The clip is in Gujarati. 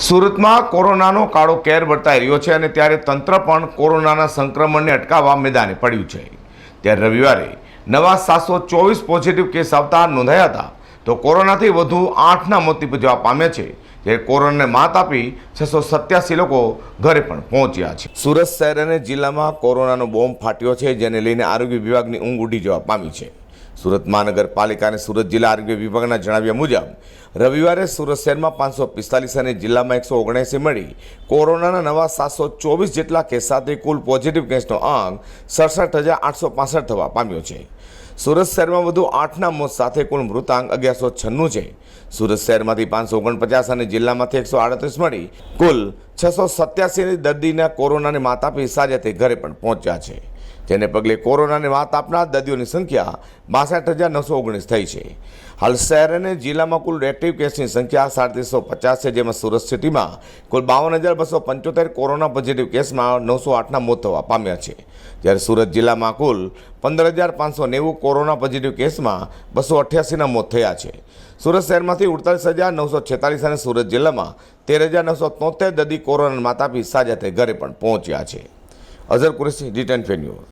સુરતમાં કોરોનાનો કાળો કેર વર્તાઈ રહ્યો છે અને ત્યારે તંત્ર પણ કોરોનાના સંક્રમણને અટકાવવા મેદાને પડ્યું છે. ત્યારે રવિવારે નવા સાતસો ચોવીસ પોઝિટિવ કેસ આવતા નોંધાયા હતા. તો કોરોનાથી વધુ આઠના મોત નિપજવા પામ્યા છે. જ્યારે કોરોનાને માત આપી છસો સત્યાસી લોકો ઘરે પણ પહોંચ્યા છે. સુરત શહેર અને જિલ્લામાં કોરોનાનો બોમ્બ ફાટ્યો છે, જેને લઈને આરોગ્ય વિભાગની ઊંઘ ઉડી જવા પામી છે. સુરત મહાનગરપાલિકા અને સુરત જિલ્લા આરોગ્ય વિભાગના જણાવ્યા મુજબ, રવિવારે સુરત શહેરમાં પાંચસો પિસ્તાલીસ અને જિલ્લામાં એકસો ઓગણએંસી મળી કોરોનાના નવા સાતસો ચોવીસ જેટલા કેસ સાથે કુલ પોઝિટિવ કેસનો આંક સડસઠ હજાર આઠસો પાસઠ થવા પામ્યો છે. સુરત શહેરમાં વધુ આઠના મોત સાથે કુલ મૃતાંક અગિયારસો છન્નું છે. સુરત શહેરમાંથી પાંચસો ઓગણપચાસ અને જિલ્લામાંથી એકસો આડત્રીસ મળી કુલ છસો સત્યાસીની દર્દીના કોરોનાની માત આપી સાજા ઘરે પણ પહોંચ્યા છે. જેને પગલે કોરોનાની માત આપનાર દર્દીઓની સંખ્યા બાસઠ હજાર નવસો ઓગણીસ થઈ છે. હાલ શહેર અને જિલ્લામાં કુલ એક્ટિવ કેસની સંખ્યા સાડત્રીસો પચાસ છે, જેમાં સુરત સિટીમાં કુલ બાવન હજાર બસો પંચોતેર કોરોના પોઝિટિવ કેસમાં નવસો આઠના મોત થવા પામ્યા છે. જ્યારે સુરત જિલ્લામાં કુલ પંદર હજાર પાંચસો નેવું કોરોના પોઝિટિવ કેસમાં બસો અઠ્યાસીના મોત થયા છે. સુરત શહેરમાંથી ઉડતાલીસ હજાર નવસો છેતાલીસ અને સુરત જિલ્લામાં તેર હજાર નવસો તોતેર દર્દી કોરોના માતાપી સાજા થઈ ઘરે પણ પહોંચ્યા છે. Azhar Qureshi ten news.